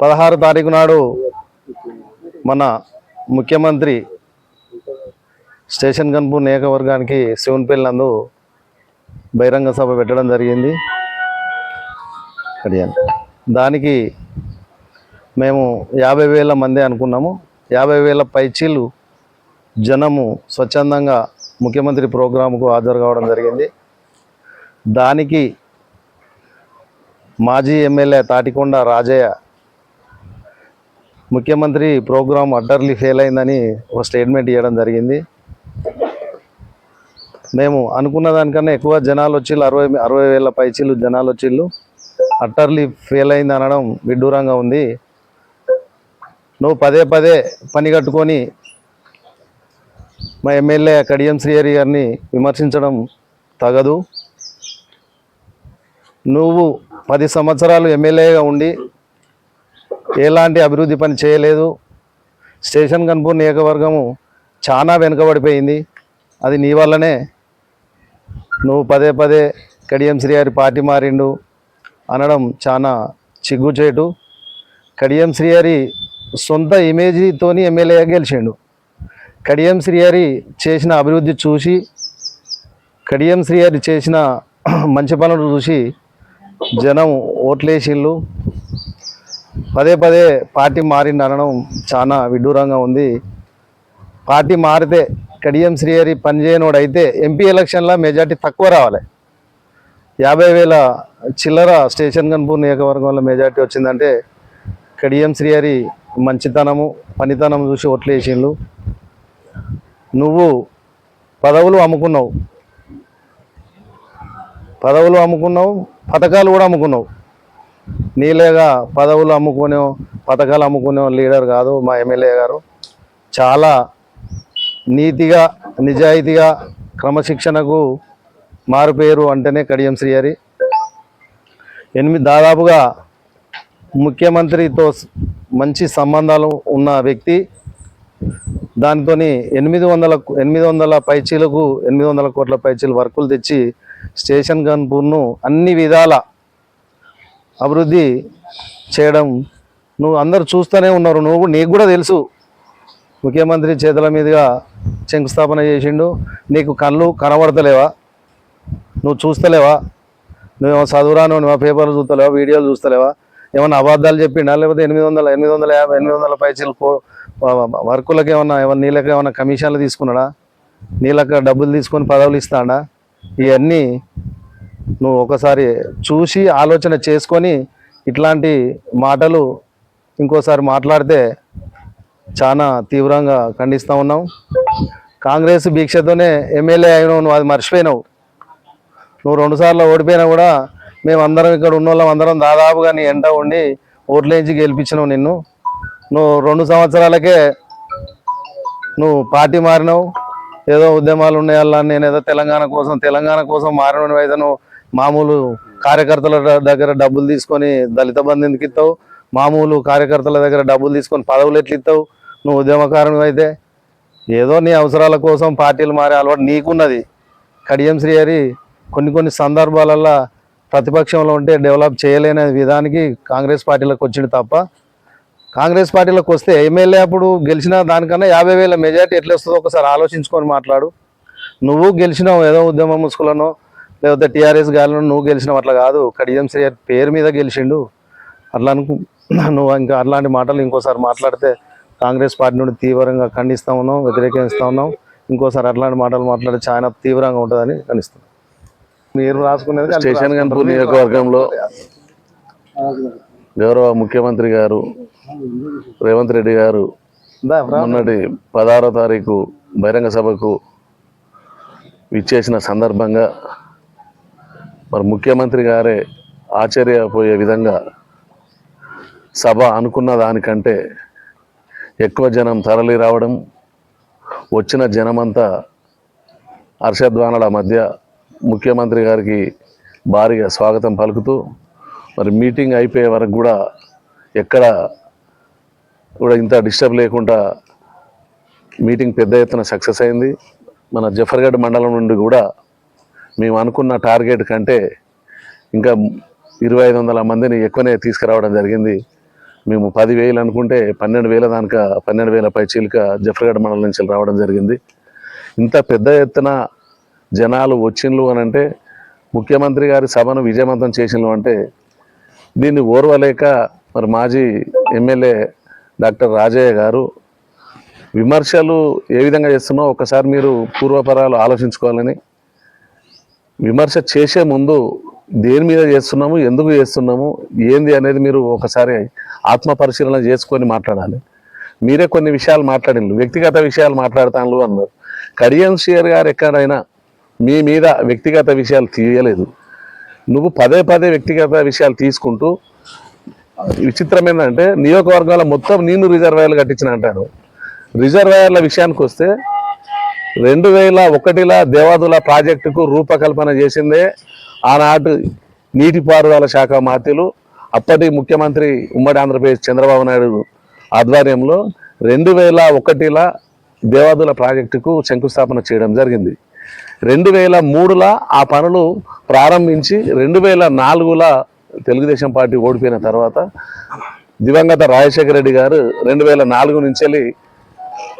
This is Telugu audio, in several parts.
పదహారు తారీఖు నాడు మన ముఖ్యమంత్రి స్టేషన్ గన్పూర్ నియోజకవర్గానికి శివన్పల్లి నందు బహిరంగ సభ పెట్టడం జరిగింది. దానికి మేము యాభై వేల మంది అనుకున్నాము. యాభై వేల పైచీలు జనము స్వచ్ఛందంగా ముఖ్యమంత్రి ప్రోగ్రాంకు హాజరు కావడం జరిగింది. దానికి మాజీ ఎమ్మెల్యే తాటికొండ రాజయ్య ముఖ్యమంత్రి ప్రోగ్రాం అడ్డర్లీ ఫెయిల్ అయిందని ఒక స్టేట్మెంట్ ఇవ్వడం జరిగింది. మేము అనుకున్న దానికన్నా ఎక్కువ జనాలు వచ్చిళ్ళు అరవై అరవై వేల పైచీలు జనాలు వచ్చిళ్ళు అట్టర్లీ ఫెయిల్ అయింది అనడం విడ్డూరంగా ఉంది. నువ్వు పదే పదే పని కట్టుకొని మా ఎమ్మెల్యే కడియం శ్రీహరి గారిని విమర్శించడం తగదు. నువ్వు పది సంవత్సరాలు ఎమ్మెల్యేగా ఉండి ఎలాంటి అభివృద్ధి పని చేయలేదు. స్టేషన్ కన్పూర్ నియోజకవర్గము చాలా వెనుకబడిపోయింది. అది నీ వల్లనే. నువ్వు పదే పదే కడియం శ్రీహరి పార్టీ మారిండు అనడం చాలా చిగ్గుచేటు కడియం శ్రీహరి సొంత ఇమేజ్తోని ఎమ్మెల్యేగా గెలిచిండు. కడియం శ్రీహరి చేసిన అభివృద్ధి చూసి కడియం శ్రీహరి చేసిన మంచి పనులు చూసి జనం ఓట్లేసిళ్ళు పదే పదే పార్టీ మారిండు అనడం చాలా విడ్డూరంగా ఉంది. పార్టీ మారితే కడియం శ్రీహరి పనిచేయనోడు అయితే ఎంపీ ఎలక్షన్లో మెజార్టీ తక్కువ రావాలి. యాభై వేల చిల్లర స్టేషన్ కన్పూర్ నియోజకవర్గంలో మెజార్టీ వచ్చిందంటే కడియం శ్రీహరి మంచితనము పనితనం చూసి ఓట్లేసిండు నువ్వు పదవులు అమ్ముకున్నావు. పదవులు అమ్ముకున్నావు పథకాలు కూడా అమ్ముకున్నావు. నీలేగా పదవులు అమ్ముకునే పథకాలు అమ్ముకునే లీడర్ కాదు మా ఎమ్మెల్యే గారు. చాలా నీతిగా నిజాయితీగా క్రమశిక్షణకు మారుపేరు అంటేనే కడియం శ్రీహరి. ఎనిమిది దాదాపుగా ముఖ్యమంత్రితో మంచి సంబంధాలు ఉన్న వ్యక్తి. దానితో ఎనిమిది వందల ఎనిమిది వందల పైచీలకు ఎనిమిది వందల కోట్ల పైచీలు వర్కులు తెచ్చి స్టేషన్ గన్పూర్ను అన్ని విధాల అభివృద్ధి చేయడం. నువ్వు అందరు చూస్తూనే ఉన్నారు. నువ్వు నీకు కూడా తెలుసు. ముఖ్యమంత్రి చేతుల మీదుగా శంకుస్థాపన చేసిండు. నీకు కళ్ళు కనబడతలేవా? నువ్వు చూస్తలేవా? నువ్వేమో చదువురాను నువ్వు పేపర్లు చూస్తలేవా వీడియోలు చూస్తలేవా? ఏమన్నా అబద్ధాలు చెప్పిండా? లేకపోతే ఎనిమిది వందల ఎనిమిది వందల యాభై ఎనిమిది వందల పైసలు వర్కులకు ఏమన్నా ఏమన్నా నీళ్ళకి ఏమన్నా కమిషన్లు తీసుకున్నాడా? నీళ్ళకి డబ్బులు తీసుకొని పదవులు ఇస్తాడా? ఇవన్నీ నువ్వు ఒకసారి చూసి ఆలోచన చేసుకొని ఇట్లాంటి మాటలు ఇంకోసారి మాట్లాడితే చాలా తీవ్రంగా ఖండిస్తూ ఉన్నాం. కాంగ్రెస్ భిక్షతోనే ఎమ్మెల్యే అయినావు నువ్వు అది మర్చిపోయినావు. నువ్వు రెండుసార్లు ఓడిపోయినా కూడా మేము అందరం ఇక్కడ ఉన్న వాళ్ళం అందరం దాదాపుగా నీ ఎంట ఉండి ఓట్లేంచి గెలిపించినావు నిన్ను. నువ్వు రెండు సంవత్సరాలకే నువ్వు పార్టీ మారినావు. ఏదో ఉద్యమాలు ఉన్నాయల్లా నేను ఏదో తెలంగాణ కోసం తెలంగాణ కోసం మారిన అయితే నువ్వు మామూలు కార్యకర్తల దగ్గర డబ్బులు తీసుకొని దళిత బంధు ఎందుకు ఇస్తావు? మామూలు కార్యకర్తల దగ్గర డబ్బులు తీసుకొని పదవులు ఎట్లు ఇస్తావు? నువ్వు ఉద్యమకారుడు అయితే ఏదో నీ అవసరాల కోసం పార్టీలు మారే అలవాటు నీకున్నది. కడియం శ్రీహరి కొన్ని కొన్ని సందర్భాలల్లో ప్రతిపక్షంలో ఉంటే డెవలప్ చేయలేని విధానికి కాంగ్రెస్ పార్టీలకు వచ్చింది తప్ప కాంగ్రెస్ పార్టీలకు వస్తే ఎమ్మెల్యే అప్పుడు గెలిచిన దానికన్నా యాభై వేల మెజార్టీ ఎట్లా వస్తుందో ఒకసారి ఆలోచించుకొని మాట్లాడు. నువ్వు గెలిచినావు ఏదో ఉద్యమ ముసుగులను లేకపోతే టీఆర్ఎస్ గాలిలో నువ్వు గెలిచినావు అట్లా కాదు. కడియం శ్రీహరి పేరు మీద గెలిచిండు. అట్లా అనుకు నువ్వు ఇంకా అట్లాంటి మాటలు ఇంకోసారి మాట్లాడితే కాంగ్రెస్ పార్టీ నుండి తీవ్రంగా ఖండిస్తా ఉన్నాం వ్యతిరేకిస్తా ఉన్నాం. ఇంకోసారి అట్లాంటి మాటలు మాట్లాడితే చాలా తీవ్రంగా ఉంటుందని ఖండిస్తాం మీరు రాసుకునేది స్టేషన్. గన్పూర్ నియోజకవర్గంలో గౌరవ ముఖ్యమంత్రి గారు రేవంత్ రెడ్డి గారు. మొన్నటి పదహారో తారీఖు బహిరంగ సభకు ఇచ్చేసిన సందర్భంగా మరి ముఖ్యమంత్రి గారే ఆశ్చర్యపోయే విధంగా సభ అనుకున్న దానికంటే ఎక్కువ జనం తరలి రావడం వచ్చిన జనమంతా హర్షధ్వానాల మధ్య ముఖ్యమంత్రి గారికి భారీగా స్వాగతం పలుకుతూ మరి మీటింగ్ అయిపోయే వరకు కూడా ఎక్కడ కూడా ఇంత డిస్టర్బ్ లేకుండా మీటింగ్ పెద్ద ఎత్తున సక్సెస్ అయింది. మన జఫర్గఢ్ మండలం నుండి కూడా మేము అనుకున్న టార్గెట్ కంటే ఇంకా ఇరవై ఐదు వందల మందిని ఎక్కువనే తీసుకురావడం జరిగింది. మేము పదివేలు అనుకుంటే పన్నెండు వేల దానిక పన్నెండు వేల పైచీలక జఫర్గఢ్ మండలం నుంచి రావడం జరిగింది. ఇంత పెద్ద ఎత్తున జనాలు వచ్చిండ్లు అని అంటే ముఖ్యమంత్రి గారి సభను విజయవంతం చేసిండ్లు అంటే దీన్ని ఓర్వలేక మరి మాజీ ఎమ్మెల్యే డాక్టర్ రాజయ్య గారు విమర్శలు ఏ విధంగా చేస్తున్నావు ఒకసారి మీరు పూర్వపరాలు ఆలోచించుకోవాలని విమర్శ చేసే ముందు దేని మీద చేస్తున్నాము ఎందుకు చేస్తున్నాము ఏంది అనేది మీరు ఒకసారి ఆత్మ పరిశీలన చేసుకొని మాట్లాడాలి. మీరే కొన్ని విషయాలు మాట్లాడిండ్రు వ్యక్తిగత విషయాలు మాట్లాడతాను అన్నారు. కడియం షియర్ గారు ఎక్కడైనా మీ మీద వ్యక్తిగత విషయాలు తీయలేదు. నువ్వు పదే పదే వ్యక్తిగత విషయాలు తీసుకుంటూ విచిత్రం ఏంటంటే నియోజకవర్గాల మొత్తం నేను రిజర్వాయర్లు కట్టించిన అంటారు. రిజర్వాయర్ల విషయానికి వస్తే రెండు వేల ఒకటిలా దేవాదుల ప్రాజెక్టుకు రూపకల్పన చేసిందే ఆనాటి నీటిపారుదల శాఖ మాత్రులు. అప్పటి ముఖ్యమంత్రి ఉమ్మడి ఆంధ్రప్రదేశ్ చంద్రబాబు నాయుడు ఆధ్వర్యంలో రెండు వేల ఒకటిలా దేవాదుల ప్రాజెక్టుకు శంకుస్థాపన చేయడం జరిగింది. రెండు వేల మూడులా ఆ పనులు ప్రారంభించి రెండు వేల నాలుగులా తెలుగుదేశం పార్టీ ఓడిపోయిన తర్వాత దివంగత రాజశేఖర రెడ్డి గారు రెండు వేల నాలుగు నుంచి వెళ్ళి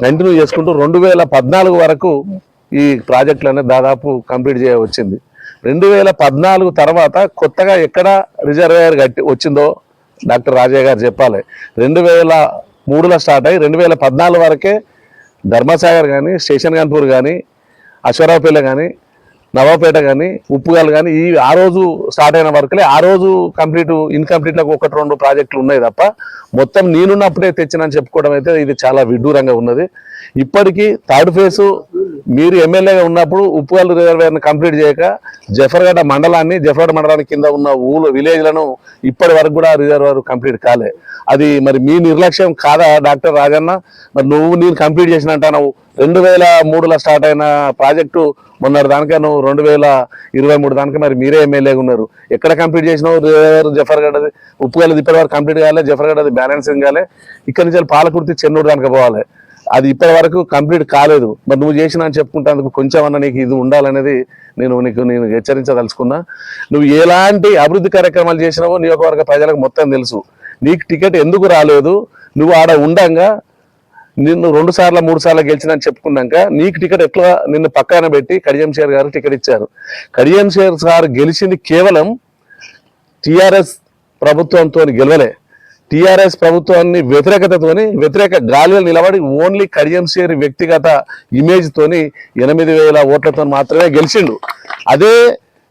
కంటిన్యూ చేసుకుంటూ రెండు వేల పద్నాలుగు వరకు ఈ ప్రాజెక్టులనే దాదాపు కంప్లీట్ చేయ వచ్చింది. రెండు వేల పద్నాలుగు తర్వాత కొత్తగా ఎక్కడ రిజర్వేయర్ కట్టి వచ్చిందో డాక్టర్ రాజయ్య గారు చెప్పాలి. రెండు వేల మూడులో స్టార్ట్ అయ్యి రెండు వేల పద్నాలుగు వరకే ధర్మసాగర్ కానీ స్టేషన్ గన్పూర్ కానీ అశ్వరావుపేట కానీ నవాపేట కానీ ఉప్పుగాలు కానీ ఈ ఆ రోజు స్టార్ట్ అయిన వరకులే ఆ రోజు కంప్లీట్ ఇన్కంప్లీట్లకు ఒకటి రెండు ప్రాజెక్టులు ఉన్నాయి తప్ప మొత్తం నేనున్నప్పుడే తెచ్చినని చెప్పుకోవడం అయితే ఇది చాలా విడ్డూరంగా ఉన్నది. ఇప్పటికీ థర్డ్ ఫేసు మీరు ఎమ్మెల్యేగా ఉన్నప్పుడు ఉప్పుగల్లు రిజర్వేర్ని కంప్లీట్ చేయక జఫర్గడ్డ మండలాన్ని జఫర్గడ్డ మండలానికి కింద ఉన్న ఊళ్ళో విలేజ్లను ఇప్పటి వరకు కూడా రిజర్వేర్ కంప్లీట్ కాలే. అది మరి మీ నిర్లక్ష్యం కాదా డాక్టర్ రాజన్న? మరి నువ్వు నేను కంప్లీట్ చేసినంటనవు రెండు వేల మూడులో స్టార్ట్ అయిన ప్రాజెక్టు మొన్నటి దానికే నువ్వు రెండు వేల ఇరవై మూడు దానికే మరి మీరే ఎమ్మెల్యేగా ఉన్నారు. ఎక్కడ కంప్లీట్ చేసినావు రిజర్వర్ జఫర్గడ్డది ఉప్పుగల్లు ఇప్పటి వరకు కంప్లీట్ కాలే జఫర్గడ్డది బ్యాలెన్సింగ్ కాలే. ఇక్కడి నుంచి పాలకుర్తి చెన్నూరు దానికి పోవాలి. అది ఇప్పటి వరకు కంప్లీట్ కాలేదు. మరి నువ్వు చేసిన అని చెప్పుకుంటేందుకు కొంచెం అన్న నీకు ఇది ఉండాలనేది నేను నీకు నేను హెచ్చరించదలుచుకున్నా. నువ్వు ఎలాంటి అభివృద్ధి కార్యక్రమాలు చేసినావో నియోజకవర్గ ప్రజలకు మొత్తం తెలుసు. నీకు టికెట్ ఎందుకు రాలేదు? నువ్వు ఆడ ఉండంగా నిన్ను రెండు సార్లు మూడు సార్లు గెలిచిన అని చెప్పుకున్నాక నీకు టికెట్ ఎట్లా నిన్ను పక్కన పెట్టి కడియం షేర్ గారు టికెట్ ఇచ్చారు. కడియం షేర్ సార్ గెలిచింది కేవలం టిఆర్ఎస్ ప్రభుత్వంతో గెలవలే. టీఆర్ఎస్ ప్రభుత్వాన్ని వ్యతిరేకతతోని వ్యతిరేక గాలిలో నిలబడి ఓన్లీ కడియం వ్యక్తిగత ఇమేజ్ తోని ఎనిమిది వేల ఓట్లతో మాత్రమే గెలిచిండు. అదే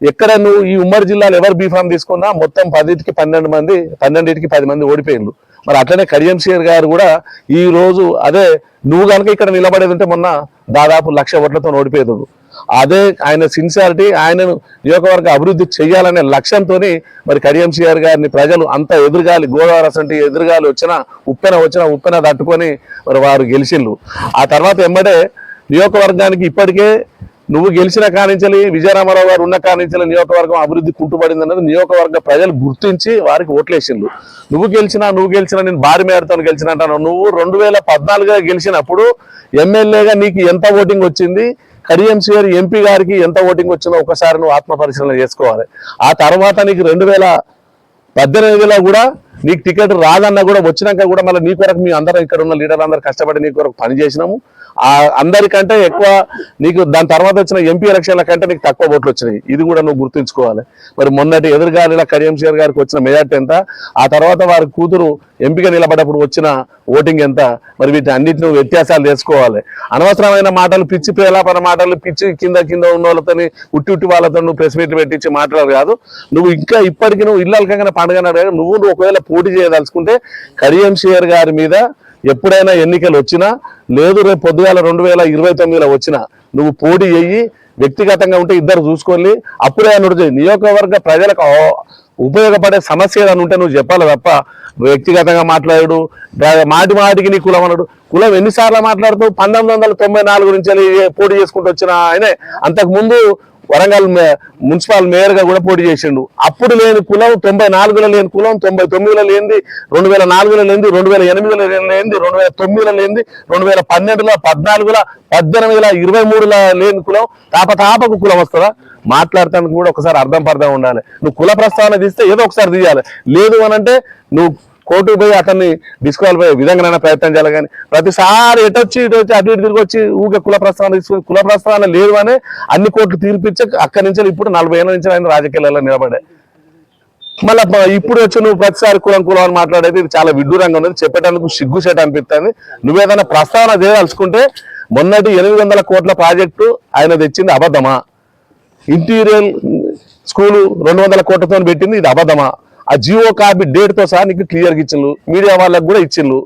ఎక్కడ నువ్వు ఈ ఉమ్మడి జిల్లాలో ఎవరు బీఫామ్ తీసుకున్నా మొత్తం పదిటికి పన్నెండు మంది పన్నెండింటికి పది మంది ఓడిపోయిండు మరి అట్లనే కడియంశేర్ గారు కూడా ఈ రోజు అదే నువ్వు కనుక ఇక్కడ నిలబడేది ఉంటే మొన్న దాదాపు లక్ష ఓట్లతో ఓడిపోయేది అదే ఆయన సిన్సియారిటీ ఆయనను నియోజకవర్గ అభివృద్ధి చేయాలనే లక్ష్యంతో మరి కడియంసీఆర్ గారిని ప్రజలు అంత ఎదురుగాలి గోదావరి అసంటి ఎదురుగాలి వచ్చినా ఉప్పెన వచ్చినా ఉప్పెన తట్టుకొని మరి వారు గెలిచిండ్రు. ఆ తర్వాత ఎమ్మడే నియోజకవర్గానికి ఇప్పటికే నువ్వు గెలిచిన కానించలి విజయరామారావు గారు ఉన్న కానించలి నియోజకవర్గం అభివృద్ధి కుంటుపడింది అన్నది నియోజకవర్గ ప్రజలు గుర్తించి వారికి ఓట్లేసిండ్రు. నువ్వు గెలిచినా నువ్వు గెలిచినా నేను భారీ మేరతో గెలిచిన అంటాను నువ్వు రెండు వేల పద్నాలుగుగా గెలిచినప్పుడు ఎమ్మెల్యేగా నీకు ఎంత ఓటింగ్ వచ్చింది? కడియం సిఆర్ ఎంపీ గారికి ఎంత ఓటింగ్ వచ్చిందో ఒకసారి నువ్వు ఆత్మ పరిశీలన చేసుకోవాలి. ఆ తర్వాత నీకు రెండు వేల పద్దెనిమిదిలో కూడా నీకు టికెట్ రాదన్నా కూడా వచ్చినాక కూడా మళ్ళీ నీ కొరకు మీ అందరం ఇక్కడ ఉన్న లీడర్లు అందరూ కష్టపడి నీ కొరకు పని చేసినాము. ఆ అందరికంటే ఎక్కువ నీకు దాని తర్వాత వచ్చిన ఎంపీ ఎలక్షన్ల కంటే నీకు తక్కువ ఓట్లు వచ్చినాయి. ఇది కూడా నువ్వు గుర్తుంచుకోవాలి. మరి మొన్నటి ఎదురుగాలిలో కడియం గారికి వచ్చిన మెజార్టీ ఎంత? ఆ తర్వాత వారి కూతురు ఎంపిక నిలబడ్డప్పుడు వచ్చిన ఓటింగ్ ఎంత? మరి వీటి అన్నింటిని వ్యత్యాసాలు తెలుసుకోవాలి. అనవసరమైన మాటలు పిచ్చి ప్రేలాపన మాటలు పిచ్చి కింద కింద ఉన్న వాళ్ళతోని ఉట్టి ఉట్టి వాళ్ళతో నువ్వు ప్రెస్ మీట్లు పెట్టించి మాట్లాడరు కాదు. నువ్వు ఇంకా ఇప్పటికీ నువ్వు ఇళ్ళకగానే పండుగ నువ్వు నువ్వు ఒకవేళ పోటీ చేయదలుచుకుంటే కడియం షేర్ గారి మీద ఎప్పుడైనా ఎన్నికలు వచ్చినా లేదు రేపు పొద్దుగాల రెండు వేల ఇరవై తొమ్మిదిలో వచ్చినా నువ్వు పోటీ చెయ్యి వ్యక్తిగతంగా ఉంటే ఇద్దరు చూసుకొని అప్పుడే అనుడు చేయి నియోజకవర్గ ప్రజలకు ఉపయోగపడే సమస్య ఏదని ఉంటే నువ్వు చెప్పాలి తప్ప వ్యక్తిగతంగా మాట్లాడు మాటి మాటికి నీ కులం అన్నాడు. కులం ఎన్నిసార్లు మాట్లాడుతూ పంతొమ్మిది వందల తొంభై నాలుగు నుంచి పోటీ చేసుకుంటూ వచ్చిన ఆయనే. అంతకుముందు వరంగల్ మే- మున్సిపల్ మేయర్గా కూడా పోటీ చేసిండు. అప్పుడు లేని కులం తొంభై నాలుగులో లేని కులం తొంభై తొమ్మిదిలో లేనిది రెండు వేల నాలుగులో లేనిది రెండు వేల ఎనిమిదిలో లేనిది రెండు వేల తొమ్మిదిలో లేనిది రెండు వేల పన్నెండులో పద్నాలుగులో పద్దెనిమిదిలో ఇరవై మూడులో లేని కులం తాపతాపకు కులం వస్తుందా? మాట్లాడటానికి కూడా ఒకసారి అర్థం పర్థం ఉండాలి. నువ్వు కుల ప్రస్తావన తీస్తే ఏదో ఒకసారి తీయాలి. లేదు అని అంటే నువ్వు కోర్టుకు పోయి అతన్ని డిస్క్వాలిఫై విధంగా ప్రయత్నం చేయాలి కానీ ప్రతిసారి ఎటు వచ్చి ఇటు వచ్చి అటు ఇటు తిరిగి వచ్చి ఊకే కుల ప్రస్తావన తీసుకుని కుల ప్రస్తావన లేదు అని అన్ని కోర్టులు తీర్పిచ్చి అక్కడి నుంచి ఇప్పుడు నలభై ఏళ్ళ నుంచి ఆయన రాజకీయాలలో నిలబడే. మళ్ళీ ఇప్పుడు వచ్చి నువ్వు ప్రతిసారి కులం కులం అని మాట్లాడేది ఇది చాలా విడ్డూరంగా ఉన్నది. చెప్పేటందుకు సిగ్గుసేట అనిపిస్తుంది. నువ్వేదైనా ప్రస్తావన చేయదలుచుకుంటే మొన్నటి ఎనిమిది వందల కోట్ల ప్రాజెక్టు ఆయన తెచ్చింది అబద్ధమా? ఇంటీరియర్ స్కూలు రెండు వందల కోట్లతో పెట్టింది ఇది అబద్ధమా? ఆ జియో కాపీ డేట్తో సహా నీకు క్లియర్గా ఇచ్చిండ్రు మీడియా వాళ్ళకు కూడా ఇచ్చిండ్రు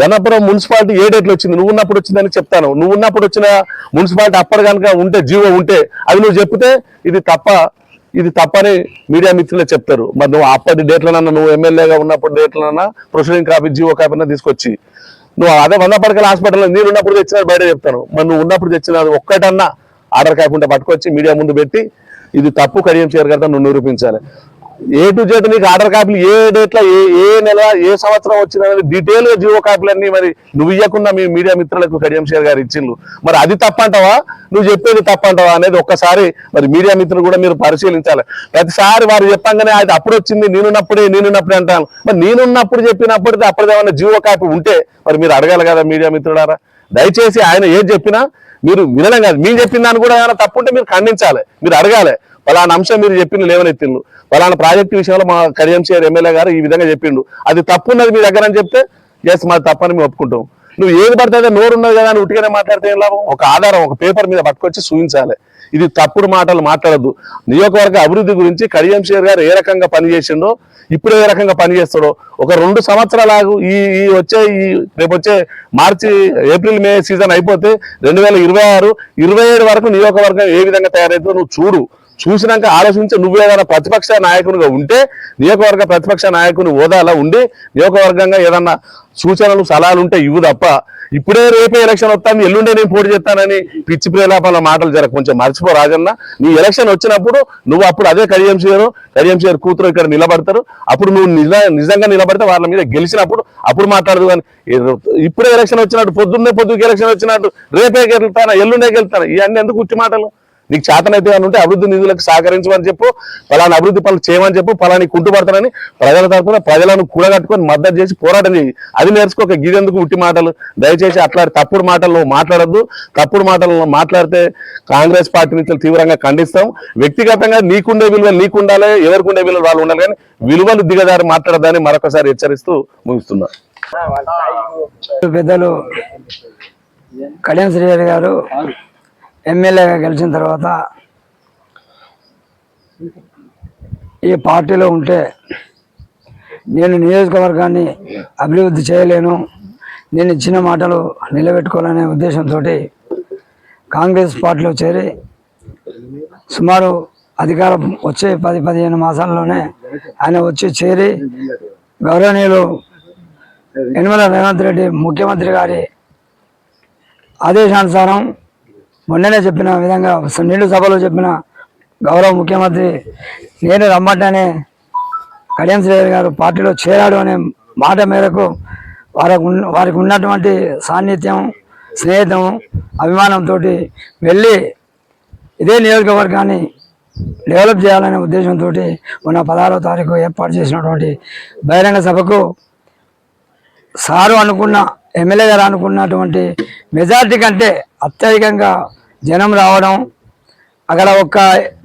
ధనపురం మున్సిపాలిటీ ఏ డేట్లో వచ్చింది? నువ్వు ఉన్నప్పుడు వచ్చిందని చెప్తాను. నువ్వు ఉన్నప్పుడు వచ్చిన మున్సిపాలిటీ అప్పటి కనుక ఉంటే జియో ఉంటే అది నువ్వు చెప్తే ఇది తప్ప ఇది తప్పని మీడియా మిత్రులే చెప్తారు. మరి నువ్వు అప్పటి డేట్లనన్నా నువ్వు ఎమ్మెల్యేగా ఉన్నప్పుడు డేట్లనన్నా ప్రొసీడింగ్ కాపీ జియో కాపీ తీసుకొచ్చి నువ్వు అదే వంద పడకల హాస్పిటల్లో నేను ఉన్నప్పుడు తెచ్చినది బయట చెప్తాను. మరి నువ్వు ఉన్నప్పుడు తెచ్చినది ఒక్కటన్నా ఆర్డర్ కాకుండా పట్టుకొచ్చి మీడియా ముందు పెట్టి ఇది తప్పు కడియం చేయగలుగుతా నువ్వు నిరూపించాలి. ఏ టు జెడ్ నీకు ఆర్డర్ కాపీలు ఏ డేట్లో ఏ ఏ నెల ఏ సంవత్సరం వచ్చిన డీటెయిల్గా జీవో కాపీలన్నీ మరి నువ్వు ఇవ్వకుండా మీ మీడియా మిత్రులకు కడియం షేర్ గారు ఇచ్చిండ్రు మరి అది తప్పంటావా? నువ్వు చెప్పేది తప్పంటావా అనేది ఒక్కసారి మరి మీడియా మిత్రులు కూడా మీరు పరిశీలించాలి. ప్రతిసారి వారు చెప్పంగానే అది అప్పుడు వచ్చింది నేనున్నప్పుడే నేనున్నప్పుడే అంటాను. మరి నేనున్నప్పుడు చెప్పినప్పటికీ అప్పుడేమన్నా జీవో కాపీ ఉంటే మరి మీరు అడగాలి కదా మీడియా మిత్రులారా? దయచేసి ఆయన ఏం చెప్పినా మీరు వినడం కాదు. మీరు చెప్పిన దాన్ని కూడా ఏమైనా తప్పు ఉంటే మీరు ఖండించాలి. మీరు అడగాలి. పలానా అంశం మీరు చెప్పిండు లేవనెత్తిండు. పలానా ప్రాజెక్టు విషయంలో మా కడియం ఎమ్మెల్యే గారు ఈ విధంగా చెప్పిండు. అది తప్పు ఉన్నది మీ దగ్గర అని చెప్తే ఎస్ మాది తప్పని మేము ఒప్పుకుంటాం. నువ్వు ఏది పడితే నోరు ఉన్నది కదా అని ఉట్టిగానే మాట్లాడితే ఏం లాభం? ఒక ఆధారం ఒక పేపర్ మీద పట్టుకొచ్చి చూపించాలి ఇది తప్పుడు మాటలు మాట్లాడద్దు. నియోజకవర్గ అభివృద్ధి గురించి కడియంశేర్ గారు ఏ రకంగా పనిచేసిండో ఇప్పుడు ఏ రకంగా పనిచేస్తాడో ఒక రెండు సంవత్సరాలు ఈ ఈ వచ్చే ఈ రేపు వచ్చే మార్చి ఏప్రిల్ మే సీజన్ అయిపోతే రెండు వేల ఇరవై ఆరు ఇరవై ఏడు వరకు నియోజకవర్గం ఏ విధంగా తయారైతుందో నువ్వు చూడు. చూసినాక ఆలోచించి నువ్వు ఏదైనా ప్రతిపక్ష నాయకునిగా ఉంటే నియోజకవర్గ ప్రతిపక్ష నాయకుని హోదాలో ఉండి నియోజకవర్గంగా ఏదన్నా సూచనలు సలహాలు ఉంటే ఇవ్వు తప్ప ఇప్పుడే రేపే ఎలక్షన్ వస్తాను ఎల్లుండే నేను పోటీ చేస్తానని పిచ్చి ప్రేలాపాల మాటలు జర కొంచెం మర్చిపో రాజన్న. నీ ఎలక్షన్ వచ్చినప్పుడు నువ్వు అప్పుడు అదే కడియం చేయరు చేయరు కూతురు ఇక్కడ నిలబడతారు. అప్పుడు నువ్వు నిజ నిజంగా నిలబడితే వాళ్ళ మీద గెలిచినప్పుడు అప్పుడు మాట్లాడదు కానీ ఇప్పుడే ఎలక్షన్ వచ్చినట్టు పొద్దున్నే పొద్దుకి ఎలక్షన్ వచ్చినట్టు రేపే గెలుతానా ఎల్లుండే గెలుతానా ఇవన్నీ ఎందుకు ఉట్టి మాటలు? నీకు చేతనైతే అని ఉంటే అభివృద్ధి నిధులకు సహకరించమని చెప్పు పలానా అభివృద్ధి పనులు చేయమని చెప్పు కుంటు కుంటుపడతానని ప్రజల తరఫున ప్రజలను కూడగట్టుకొని మద్దతు చేసి పోరాటం చేయి. అది నేర్చుకోక గిదెందుకు ఉట్టి మాటలు. దయచేసి అట్లా తప్పుడు మాటలు మాట్లాడద్దు. తప్పుడు మాటలను మాట్లాడితే కాంగ్రెస్ పార్టీ నుంచి తీవ్రంగా ఖండిస్తాం. వ్యక్తిగతంగా నీకుండే విలువలు నీకుండాలి ఎవరికి ఉండే విలువలు వాళ్ళు ఉండాలి కానీ విలువలు దిగదారి మాట్లాడదని మరొకసారి హెచ్చరిస్తూ ముగిస్తున్నా. పెద్దలు కళ్యాణ్ శ్రీహరి గారు ఎమ్మెల్యేగా గెలిచిన తర్వాత ఈ పార్టీలో ఉంటే నేను నియోజకవర్గాన్ని అభివృద్ధి చేయలేను. నేను ఇచ్చిన మాటలు నిలబెట్టుకోవాలనే ఉద్దేశంతో కాంగ్రెస్ పార్టీలో చేరి సుమారు అధికారం వచ్చే పది పదిహేను మాసాల్లోనే ఆయన వచ్చి చేరి గౌరవనీయులు యనమల రేవంత్ రెడ్డి ముఖ్యమంత్రి గారి ఆదేశానుసారం మొన్ననే చెప్పిన విధంగా నిండు సభలో చెప్పిన గౌరవ ముఖ్యమంత్రి నేను రమ్మంటేనే కళ్యాణ్ శ్రీ గారు పార్టీలో చేరాడు అనే మాట మేరకు వారికి వారికి ఉన్నటువంటి సాన్నిధ్యం స్నేహితం అభిమానంతో వెళ్ళి ఇదే నియోజకవర్గాన్ని డెవలప్ చేయాలనే ఉద్దేశంతో మొన్న పదహారవ తారీఖు ఏర్పాటు చేసినటువంటి బహిరంగ సభకు సారు అనుకున్న ఎమ్మెల్యే గారు అనుకున్నటువంటి మెజార్టీ కంటే అత్యధికంగా జనం రావడం అక్కడ ఒక్క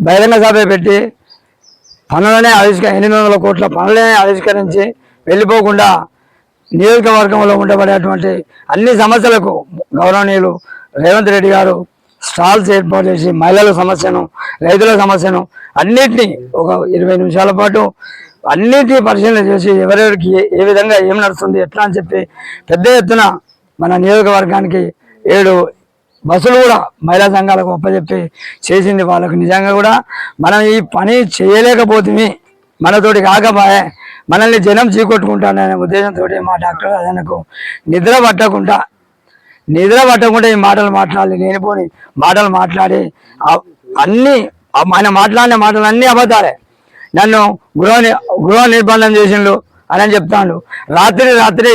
బహిరంగ సభ పెట్టి పనులనే ఆవిష్క ఎనిమిది వందల కోట్ల పనులనే ఆవిష్కరించి వెళ్ళిపోకుండా నియోజకవర్గంలో ఉండబడేటువంటి అన్ని సమస్యలకు గౌరవనీయులు రేవంత్ రెడ్డి గారు స్టాల్స్ ఏర్పాటు చేసి మహిళల సమస్యను రైతుల సమస్యను అన్నిటినీ ఒక ఇరవై నిమిషాల పాటు అన్నిటినీ పరిశీలన చేసి ఎవరెవరికి ఏ- ఏ విధంగా ఏం నడుస్తుంది ఎట్లా అని చెప్పి పెద్ద ఎత్తున మన నియోజకవర్గానికి ఏడు బస్సులు కూడా మహిళా సంఘాలకు ఒప్పచెప్పి చేసింది వాళ్ళకు. నిజంగా కూడా మనం ఈ పని చేయలేకపోతుంది మనతోటి కాకపోయే మనల్ని జనం చీకొట్టుకుంటాననే ఉద్దేశంతో మా డాక్టర్ అదనకు నిద్ర పట్టకుండా నిద్ర పట్టకుండా ఈ మాటలు మాట్లాడాలి పోని మాటలు మాట్లాడి అన్నీ ఆయన మాట్లాడిన మాటలు అన్నీ అబద్ధాలే. నన్ను గృహ గృహ నిర్బంధం చేసిండు. అని చెప్తాను చెప్తాడు. రాత్రి రాత్రి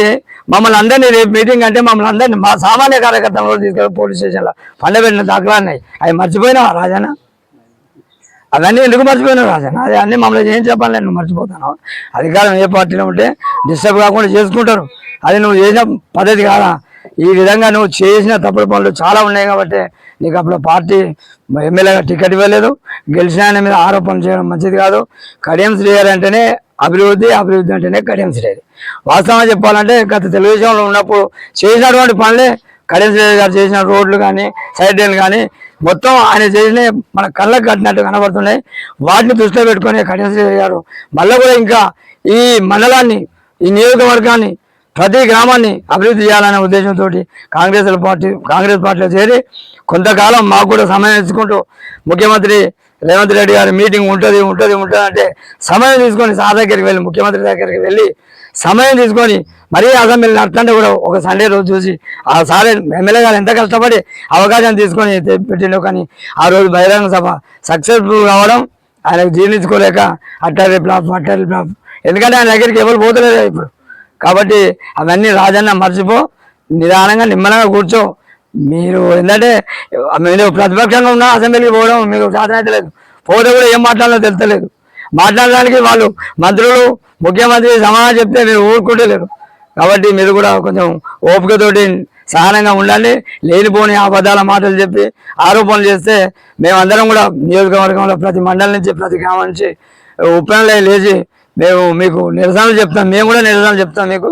మమ్మల్ని అందరినీ రేపు మీటింగ్ అంటే మమ్మల్ని అందరినీ మా సామాన్య కార్యకర్తలు తీసుకెళ్ళి పోలీస్ స్టేషన్లో పండబెట్టిన దాఖలా అవి మర్చిపోయినా రాజన్న? అవన్నీ ఎందుకు మర్చిపోయినావు రాజన్న? అది అన్ని మమ్మల్ని ఏం చెప్పాలి నువ్వు మర్చిపోతాను అధికారం ఏ పార్టీలో ఉంటే డిస్టర్బ్ కాకుండా చేసుకుంటారు. అది నువ్వు చేసిన పద్ధతి కాదా? ఈ విధంగా నువ్వు చేసిన తప్పుడు పనులు చాలా ఉన్నాయి కాబట్టి నీకు అప్పుడు పార్టీ ఎమ్మెల్యేగా టికెట్ ఇవ్వలేదు. గెలిచిన ఆయన మీద ఆరోపణలు చేయడం మంచిది కాదు. కడియం శ్రీగారు అంటేనే అభివృద్ధి అభివృద్ధి అంటేనే కడియం శ్రీగారి వాస్తవంగా చెప్పాలంటే గత తెలుగుదేశంలో ఉన్నప్పుడు చేసినటువంటి పనులే కడియం శ్రీగారి గారు చేసిన రోడ్లు కానీ సైడ్ డ్రైన్లు కానీ మొత్తం ఆయన చేసిన మన కళ్ళకు కట్టినట్టు కనబడుతున్నాయి. వాటిని దృష్టిలో పెట్టుకొని కడియం శ్రీగారి గారు మళ్ళీ కూడా ఇంకా ఈ మండలాన్ని ఈ నియోజకవర్గాన్ని ప్రతి గ్రామాన్ని అభివృద్ధి చేయాలనే ఉద్దేశంతో కాంగ్రెస్ పార్టీ కాంగ్రెస్ పార్టీలో చేరి కొంతకాలం మాకు కూడా సమయం ఇచ్చుకుంటూ ముఖ్యమంత్రి రేవంత్ రెడ్డి గారి మీటింగ్ ఉంటుంది ఉంటుంది ఉంటుంది అంటే సమయం తీసుకొని సార్ దగ్గరికి వెళ్ళి ముఖ్యమంత్రి దగ్గరికి వెళ్ళి సమయం తీసుకొని మరీ అసెంబ్లీ నడుతుంటే కూడా ఒక సండే రోజు చూసి ఆ సార్ ఎమ్మెల్యే గారు ఎంత కష్టపడి అవకాశం తీసుకొని పెట్టిండో కానీ ఆ రోజు బహిరంగ సభ సక్సెస్ఫుల్ కావడం ఆయనకు జీర్ణించుకోలేక అట్టారి ఫ్లాప్ అట్టారి ఫ్లాప్ ఎందుకంటే ఆయన దగ్గరికి ఎవరు పోతలేదు ఇప్పుడు. కాబట్టి అవన్నీ రాజన్న మర్చిపో. నిదానంగా నిమ్మలంగా కూర్చో. మీరు ఏంటంటే మీరు ప్రతిపక్షంగా ఉన్న అసెంబ్లీకి పోవడం మీకు సాధన లేదు. పోతే కూడా ఏం మాట్లాడాలో తెలుస్తలేదు. మాట్లాడడానికి వాళ్ళు మంత్రులు ముఖ్యమంత్రి సమాధానం చెప్తే మీరు ఊరుకుంటలేరు కాబట్టి మీరు కూడా కొంచెం ఓపికతోటి సహనంగా ఉండండి. లేనిపోని అబద్ధాల మాటలు చెప్పి ఆరోపణలు చేస్తే మేమందరం కూడా నియోజకవర్గంలో ప్రతి మండలం నుంచి ప్రతి గ్రామం నుంచి ఉప్పెనలే లేచి మేము మీకు నిరసనలు చెప్తాం మేము కూడా నిరసనలు చెప్తాం మీకు.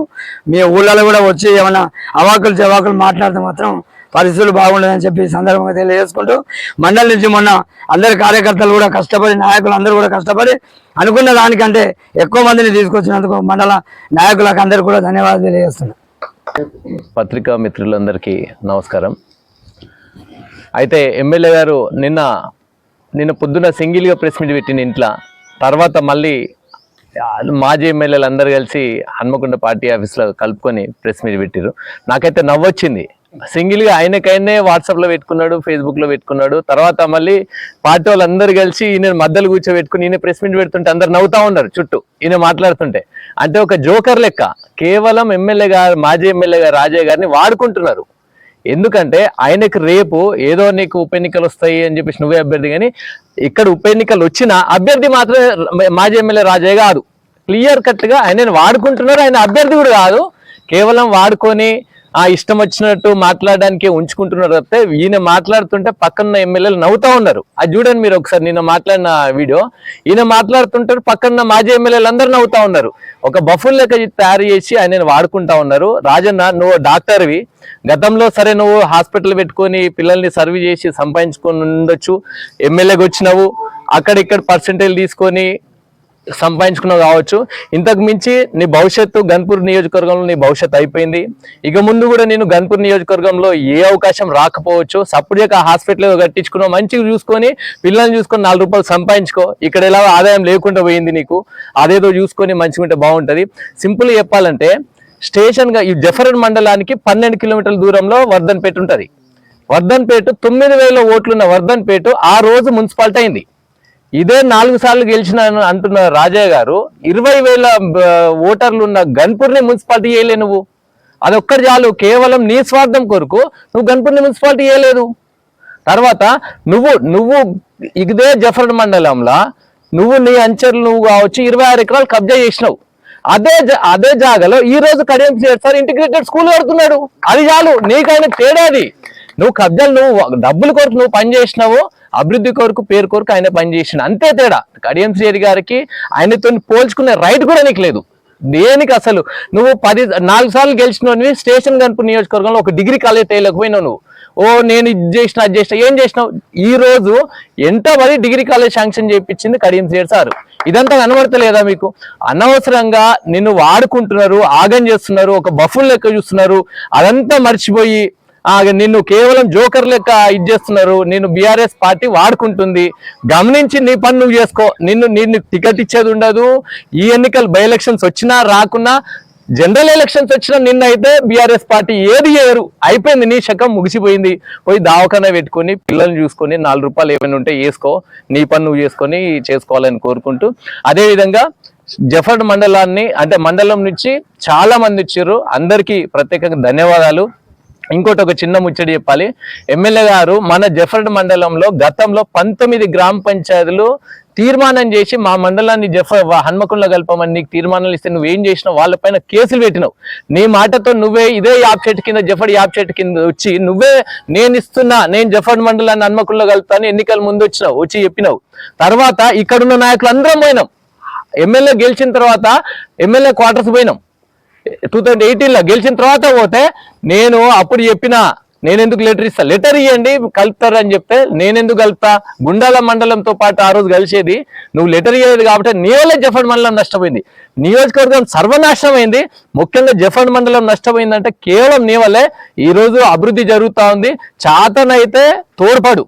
మీ ఊళ్ళలో కూడా వచ్చి ఏమైనా అవాకులు చెవాకులు మాట్లాడితే మాత్రం పరిస్థితులు బాగుండదని చెప్పి సందర్భంగా తెలియజేసుకుంటూ మండలి నుంచి మొన్న అందరి కార్యకర్తలు కూడా కష్టపడి నాయకులు అందరూ కూడా కష్టపడి అనుకున్న దానికంటే ఎక్కువ మందిని తీసుకొచ్చినందుకు మండల నాయకులకు అందరికీ కూడా ధన్యవాదాలు తెలియజేస్తున్నాను పత్రికా మిత్రులందరికీ నమస్కారం. అయితే ఎమ్మెల్యే గారు నిన్న నిన్న పొద్దున సింగిల్గా ప్రెస్ మీట్ పెట్టిన ఇంట్లో. తర్వాత మళ్ళీ మాజీ ఎమ్మెల్యేలు అందరు కలిసి హన్మకొండ పార్టీ ఆఫీస్లో కలుపుకొని ప్రెస్ మీట్ పెట్టారు నాకైతే నవ్వొచ్చింది. సింగిల్గా ఆయనకైనా వాట్సాప్లో పెట్టుకున్నాడు ఫేస్బుక్లో పెట్టుకున్నాడు. తర్వాత మళ్ళీ పార్టీ వాళ్ళందరూ కలిసి ఈయన మధ్యలో కూర్చోబెట్టుకుని ఈయన ప్రెస్ మీట్ పెడుతుంటే అందరు నవ్వుతా ఉన్నారు చుట్టూ ఈయన మాట్లాడుతుంటే. అంటే ఒక జోకర్ లెక్క. కేవలం ఎమ్మెల్యే గారు మాజీ ఎమ్మెల్యే గారు రాజయ్య గారిని వాడుకుంటున్నారు. ఎందుకంటే ఆయనకు రేపు ఏదో నీకు ఉప ఎన్నికలు వస్తాయి అని చెప్పేసి నువ్వే అభ్యర్థి కానీ ఇక్కడ ఉప ఎన్నికలు వచ్చిన అభ్యర్థి మాత్రమే మాజీ ఎమ్మెల్యే రాజయ్య కాదు. క్లియర్ కట్గా ఆయన ఆయనను వాడుకుంటున్నారు. ఆయన అభ్యర్థి కూడా కాదు. కేవలం వాడుకొని ఆ ఇష్టం వచ్చినట్టు మాట్లాడడానికి ఉంచుకుంటున్నారు తప్పితే ఈయన మాట్లాడుతుంటే పక్కన ఎమ్మెల్యేలు నవ్వుతా ఉన్నారు. అది చూడండి మీరు ఒకసారి నిన్న మాట్లాడిన వీడియో. ఈయన మాట్లాడుతుంటారు పక్కన మాజీ ఎమ్మెల్యేలు అందరూ నవ్వుతా ఉన్నారు. ఒక బఫుల్ లెక్క తయారు చేసి ఆయన వాడుకుంటా ఉన్నారు. రాజన్న నువ్వు డాక్టర్వి. గతంలో సరే నువ్వు హాస్పిటల్ పెట్టుకొని పిల్లల్ని సర్వ్ చేసి సంపాదించుకొని ఉండొచ్చు. ఎమ్మెల్యేకి వచ్చినావు. అక్కడ ఇక్కడ పర్సంటేజ్ తీసుకొని సంపాదించుకున్నావు కావచ్చు. ఇంతకు మించి నీ భవిష్యత్తు గన్పూర్ నియోజకవర్గంలో నీ భవిష్యత్తు అయిపోయింది. ఇక ముందు కూడా నేను గన్పూర్ నియోజకవర్గంలో ఏ అవకాశం రాకపోవచ్చు. సప్పుడుగా ఆ హాస్పిటల్ కట్టించుకున్నావు. మంచిగా చూసుకొని పిల్లల్ని చూసుకొని నాలుగు రూపాయలు సంపాదించుకో. ఇక్కడ ఎలా ఆదాయం లేకుండా పోయింది నీకు. అదేదో చూసుకొని మంచిగా ఉంటే బాగుంటుంది. సింపుల్ చెప్పాలంటే స్టేషన్గా ఈ జఫరన్ మండలానికి పన్నెండు కిలోమీటర్ల దూరంలో వర్ధన్పేట ఉంటుంది. వర్ధన్పేట తొమ్మిది వేల ఓట్లున్న వర్ధన్పేట ఆ రోజు మున్సిపాలిటీ అయింది. ఇదే నాలుగు సార్లు గెలిచిన అంటున్న రాజయ్య గారు ఇరవై వేల ఓటర్లు ఉన్న గన్పూర్ని మున్సిపాలిటీ చేయలే నువ్వు. అదొక్కటి చాలు కేవలం నీ స్వార్థం కొరకు నువ్వు గన్పూర్ని మున్సిపాలిటీ చేయలేదు తర్వాత నువ్వు నువ్వు ఇదే జఫర్ మండలంలో నువ్వు నీ అంచెలు నువ్వు కావచ్చు ఇరవై ఆరు ఎకరాలు కబ్జా చేసినావు. అదే అదే జాగాలో ఈ రోజు కడియం సార్ ఇంటిగ్రేటెడ్ స్కూల్ కడుతున్నాడు. అది చాలు నీకైనా తేడా అది. నువ్వు కబ్జాలు నువ్వు డబ్బుల కొరకు నువ్వు పని చేసినావు అభివృద్ధి కొరకు పేరు కొరకు ఆయన పని చేసిన అంతే తేడా. కడియం శ్రీ గారికి ఆయనతో పోల్చుకునే రైట్ కూడా నీకు లేదు. దేనికి అసలు? నువ్వు పది నాలుగు సార్లు గెలిచినవి స్టేషన్ గన్పూర్ నియోజకవర్గంలో ఒక డిగ్రీ కాలేజ్ తేలేకపోయినావు నువ్వు. ఓ నేను ఇది చేసిన అది చేసిన ఏం చేసినావు? ఈ రోజు ఎంత మరి డిగ్రీ కాలేజ్ శాంక్షన్ చేయించింది కడియం శ్రీ సార్? ఇదంతా కనబడతలేదా మీకు? అనవసరంగా నిన్ను వాడుకుంటున్నారు ఆగం చేస్తున్నారు ఒక బఫుల్ లెక్క చూస్తున్నారు అదంతా మర్చిపోయి నిన్ను కేవలం జోకర్ లెక్క ఇది చేస్తున్నారు. నిన్ను బీఆర్ఎస్ పార్టీ వాడుకుంటుంది. గమనించి నీ పని నువ్వు చేసుకో. నిన్ను నిన్ను టికెట్ ఇచ్చేది ఉండదు. ఈ ఎన్నికలు బై ఎలక్షన్స్ వచ్చినా రాకున్నా జనరల్ ఎలక్షన్స్ వచ్చినా నిన్న అయితే బీఆర్ఎస్ పార్టీ ఏది చేయరు. అయిపోయింది నీ శకం ముగిసిపోయింది. పోయి దావకాన పెట్టుకొని పిల్లల్ని చూసుకొని నాలుగు రూపాయలు ఏమైనా ఉంటే వేసుకో నీ పని నువ్వు చేసుకొని చేసుకోవాలని కోరుకుంటూ. అదేవిధంగా జఫర్డ్ మండలాన్ని అంటే మండలం నుంచి చాలా మంది వచ్చారు. అందరికీ ప్రత్యేకంగా ధన్యవాదాలు. ఇంకోటి ఒక చిన్న ముచ్చడి చెప్పాలి. ఎమ్మెల్యే గారు మన జఫర్డ్ మండలంలో గతంలో పంతొమ్మిది గ్రామ పంచాయతీలు తీర్మానం చేసి మా మండలాన్ని జఫర్ హన్మకొండలో కలపమని నీకు తీర్మానాలు ఇస్తే నువ్వేం చేసినావు? వాళ్ళపైన కేసులు పెట్టినావు. నీ మాటతో నువ్వే ఇదే యాప్ చెట్టు కింద జఫర్డ్ యాప్ చెట్టు కింద వచ్చి నువ్వే నేను ఇస్తున్నా నేను జఫర్డ్ మండలాన్ని హన్మకొండలో కలుపుతాను ఎన్నికల ముందు వచ్చినావు వచ్చి చెప్పినావు. తర్వాత ఇక్కడున్న నాయకులు అందరం పోయినాం. ఎమ్మెల్యే గెలిచిన తర్వాత ఎమ్మెల్యే క్వార్టర్స్ పోయినాం. టూ థౌజండ్ ఎయిటీన్లో గెలిచిన తర్వాత పోతే నేను అప్పుడు చెప్పిన నేను ఎందుకు లెటర్ ఇస్తా? లెటర్ ఇవ్వండి కలుపుతారని చెప్తే నేను ఎందుకు కలుపుతా? గుండాల మండలంతో పాటు ఆ రోజు కలిసేది నువ్వు లెటర్ ఇవ్వలేదు కాబట్టి నీ జఫండ్ మండలం నష్టపోయింది. నియోజకవర్గం సర్వనాశనం అయింది ముఖ్యంగా జఫర్ మండలం నష్టపోయిందంటే కేవలం నీ వల్లే ఈ రోజు అభివృద్ధి జరుగుతూ ఉంది. చాతనైతే తోడ్పడు.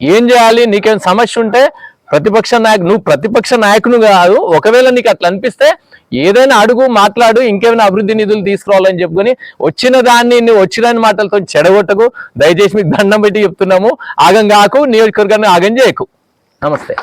ఏం చేయాలి? నీకేం సమస్య ఉంటే ప్రతిపక్ష నాయకు నువ్వు ప్రతిపక్ష నాయకును కాదు. ఒకవేళ నీకు అట్లా అనిపిస్తే ఏదైనా అడుగు మాట్లాడు ఇంకేమైనా అభివృద్ధి నిధులు తీసుకురావాలని చెప్పుకొని వచ్చిన దాన్ని నువ్వు వచ్చిన మాటలతో చెడగొట్టకు. దయచేసి మీకు దండం పెట్టి చెప్తున్నాము. ఆగం కాకు నియోజకవర్గాన్ని ఆగం చేయకు. నమస్తే.